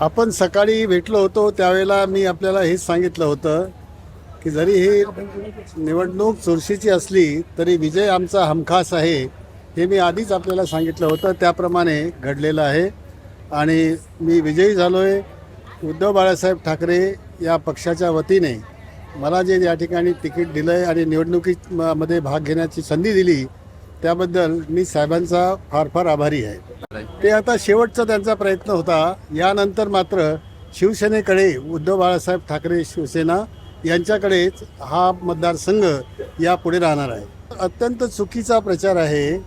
आपण सकाळी भेटलो होतो त्यावेळेला मी आपल्याला हेच सांगितलं होतं की जरी ही निवडणूक चुरशीची असली तरी विजय आमचा हमखास आहे हे मी आधीच आपल्याला सांगितलं होतं. त्याप्रमाणे घडलेलं आहे. आणि मी विजयी झालो आहे उद्धव बाळासाहेब ठाकरे या पक्षाच्या वतीने मला जे या ठिकाणी तिकीट दिलं आहे आणि निवडणुकीमध्ये म- मध्ये भाग घेण्याची संधी दिली त्याबद्दल मी साहेबांचा फार फार आभारी आहे. ते आता शेवटचा त्यांचा प्रयत्न होता. यानंतर मात्र शिवसेनेकडे उद्धव बाळासाहेब ठाकरे शिवसेना यांच्याकडेच हा मतदारसंघ यापुढे राहणार आहे. अत्यंत चुकीचा प्रचार आहे.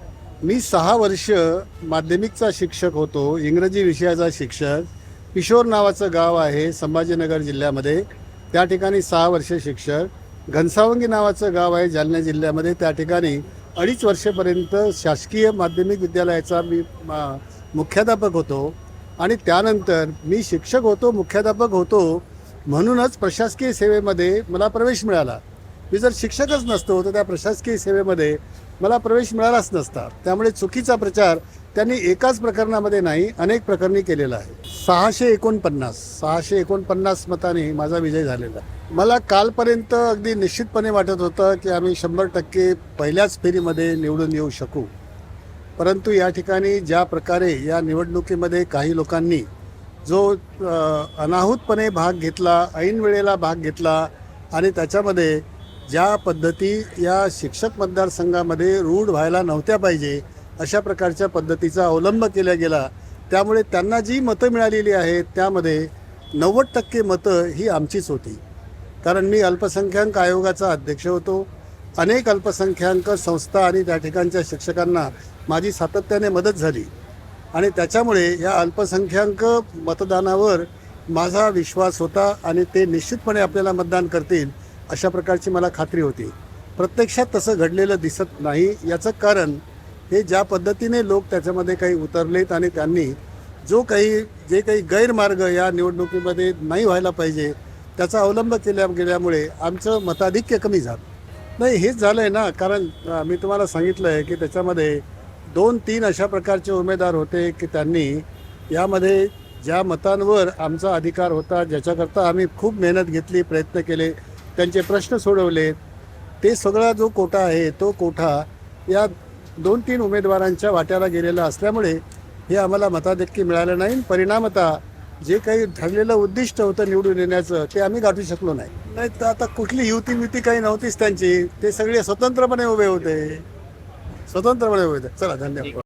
मी सहा वर्ष माध्यमिकचा शिक्षक होतो इंग्रजी विषयाचा शिक्षक. किशोर नावाचं गाव आहे संभाजीनगर जिल्ह्यामध्ये. त्या ठिकाणी सहा वर्ष शिक्षक. घनसावंगी नावाचं गाव आहे जालना जिल्ह्यामध्ये. त्या ठिकाणी अडीच वर्षेपर्यंत शासकीय माध्यमिक विद्यालयाचा मी मा- मुख्याध्यापक होतो. आणि त्यानंतर मी शिक्षक होतो मुख्याध्यापक होतो म्हणूनच प्रशासकीय सेवेमध्ये मला प्रवेश मिळाला. मी जर शिक्षकच नसतो तर त्या प्रशासकीय सेवेमध्ये मला प्रवेश मिळालाच नसता. त्यामुळे चुकीचा प्रचार त्यांनी एकाच प्रकरणामध्ये नाही अनेक प्रकरणी केलेला आहे. सहाशे एकोणपन्नास सहाशे एकोणपन्नास मताने माझा विजय झालेला आहे. मला कालपर्यंत अगदी निश्चितपणे वाटत होतं की आम्ही शंभर टक्के पहिल्याच फेरीमध्ये निवडून येऊ शकू. परंतु या ठिकाणी ज्या प्रकारे या निवडणुकीमध्ये काही लोकांनी जो अनाहूतपणे भाग घेतला ऐन वेळेला भाग घेतला आणि त्याच्यामध्ये ज्या पद्धती या शिक्षक मतदारसंघामध्ये रूढ व्हायला नव्हत्या पाहिजे अशा प्रकारच्या पद्धतीचा अवलंब केला गेला. त्यामुळे त्यांना जी मतं मिळालेली आहेत त्यामध्ये नव्वद टक्के मतं ही आमचीच होती. कारण मी अल्पसंख्याक आयोगाचा अध्यक्ष होतो. अनेक अल्पसंख्याक संस्था आणि त्या ठिकाणच्या शिक्षकांना माझी सातत्याने मदत झाली. आणि त्याच्यामुळे या अल्पसंख्याक मतदानावर माझा विश्वास होता आणि ते निश्चितपणे आपल्याला मतदान करतील अशा प्रकारची मला खात्री होती. प्रत्यक्षात तसं घडलेलं दिसत नाही. याचं कारण हे ज्या पद्धतीने लोक त्याच्यामध्ये काही उतरलेत आणि त्यांनी जो काही जे काही गैरमार्ग या निवडणुकीमध्ये नाही व्हायला पाहिजे त्याचा अवलंब केल्या गेल्यामुळे आमचं मताधिक्य कमी झालं. नाही हेच झालं आहे ना कारण मी तुम्हाला सांगितलं आहे की त्याच्यामध्ये दोन तीन अशा प्रकारचे उमेदवार होते की त्यांनी यामध्ये ज्या मतांवर आमचा अधिकार होता ज्याच्याकरता आम्ही खूप मेहनत घेतली प्रयत्न केले त्यांचे प्रश्न सोडवले ते सगळा जो कोटा आहे तो कोठा या दोन तीन उमेदवारांच्या वाट्याला गेलेला असल्यामुळे हे आम्हाला मताधिक्य मिळालं नाही. परिणामता जे काही ठरलेलं उद्दिष्ट होतं निवडून येण्याचं ते आम्ही गाठू शकलो नाही. नाही तर आता कुठली युती मिती काही नव्हतीच त्यांची. ते सगळे स्वतंत्रपणे उभे होते. स्वतंत्रपणे उभे होते. चला धन्यवाद.